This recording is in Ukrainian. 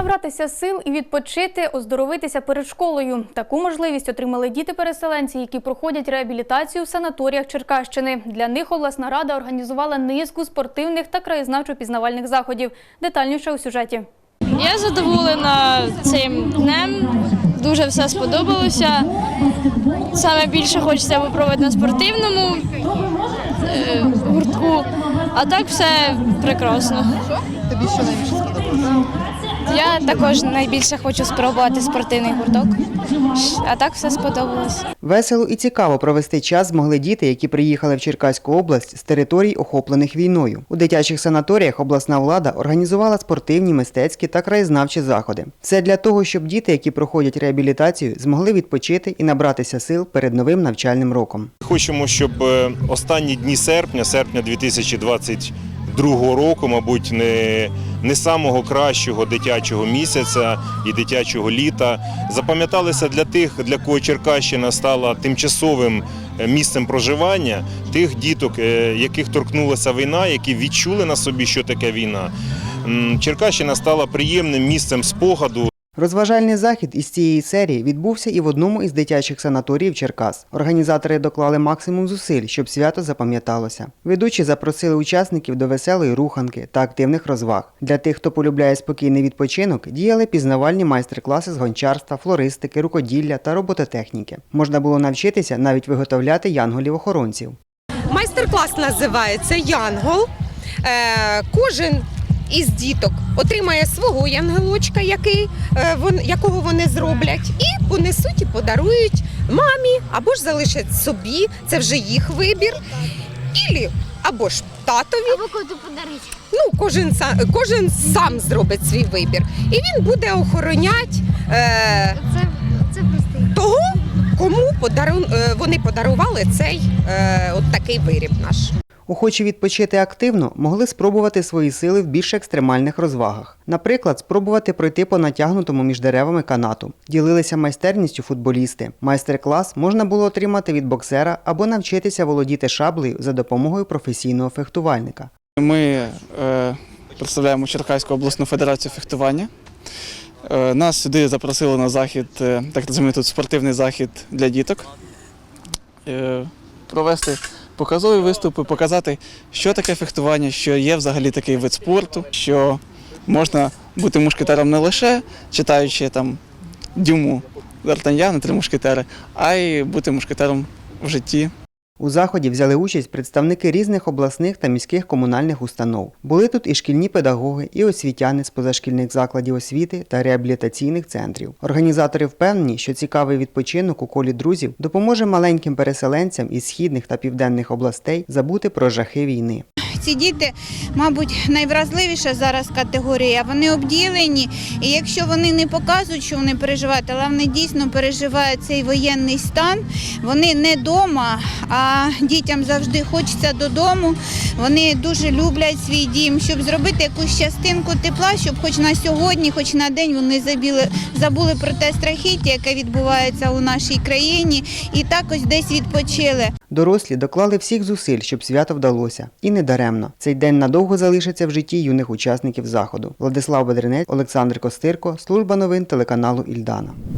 Набратися сил і відпочити, оздоровитися перед школою. Таку можливість отримали діти-переселенці, які проходять реабілітацію в санаторіях Черкащини. Для них обласна рада організувала низку спортивних та краєзнавчо-пізнавальних заходів. Детальніше у сюжеті. Я задоволена цим днем. Дуже все сподобалося. Саме більше хочеться попробувати на спортивному е, гуртку, а так все прекрасно. Тобі що найбільше сподобалося? Я також найбільше хочу спробувати спортивний гурток, а так все сподобалось. Весело і цікаво провести час змогли діти, які приїхали в Черкаську область з територій, охоплених війною. У дитячих санаторіях обласна влада організувала спортивні, мистецькі та краєзнавчі заходи. Все для того, щоб діти, які проходять реабілітацію, змогли відпочити і набратися сил перед новим навчальним роком. Хочемо, щоб е, останні дні серпня, серпня 2022 року, мабуть, не, не самого кращого дитячого місяця і дитячого літа, запам'яталися для тих, для кого Черкащина стала тимчасовим е, місцем проживання, тих діток, е, яких торкнулася війна, які відчули на собі, що таке війна. Черкащина стала приємним місцем спогаду, Розважальний захід із цієї серії відбувся і в одному із дитячих санаторіїв Черкас. Організатори доклали максимум зусиль, щоб свято запам'яталося. Ведучі запросили учасників до веселої руханки та активних розваг. Для тих, хто полюбляє спокійний відпочинок, діяли пізнавальні майстер-класи з гончарства, флористики, рукоділля та робототехніки. Можна було навчитися навіть виготовляти янголів-охоронців. Майстер-клас називається Янгол. Е, Кожен із діток отримає свого янгелочка, який, е, якого вони зроблять, і понесуть і подарують мамі або ж залишать собі. Це вже їх вибір. Ілі або ж татові. Або коту подарити. Ну, кожен, са- кожен сам зробить свій вибір. І він буде охороняти е, Це, це того, кому подару, е, вони подарували цей е, от такий виріб наш. Охочі відпочити активно могли спробувати свої сили в більш екстремальних розвагах. Наприклад, спробувати пройти по натягнутому між деревами канату. Ділилися майстерністю футболісти. Майстер-клас можна було отримати від боксера або навчитися володіти шаблею за допомогою професійного фехтувальника. Ми е, представляємо Черкаську обласну федерацію фехтування. Е, нас сюди запросили на захід, е, так називаємо тут спортивний захід для діток. Е, провести показові виступи, показати, що таке фехтування, що є взагалі такий вид спорту, що можна бути мушкетером не лише читаючи там дюму Д'Артаньяна, три мушкетери, а й бути мушкетером в житті. У заході взяли участь представники різних обласних та міських комунальних установ. Були тут і шкільні педагоги, і освітяни з позашкільних закладів освіти та реабілітаційних центрів. Організатори впевнені, що цікавий відпочинок у колі друзів допоможе маленьким переселенцям із східних та південних областей забути про жахи війни. Ці діти, мабуть, найвразливіша зараз категорія. Вони обділені, і якщо вони не показують, що вони переживають, але вони дійсно переживають цей воєнний стан, вони не вдома, а дітям завжди хочеться додому. Вони дуже люблять свій дім, щоб зробити якусь частинку тепла, щоб хоч на сьогодні, хоч на день вони забіли, забули про те страхіття, яке відбувається у нашій країні, і також десь відпочили. Дорослі доклали всіх зусиль, щоб свято вдалося. І не даремно. Цей день надовго залишиться в житті юних учасників заходу. Владислав Бедренець, Олександр Костирко, служба новин телеканалу Ільдана.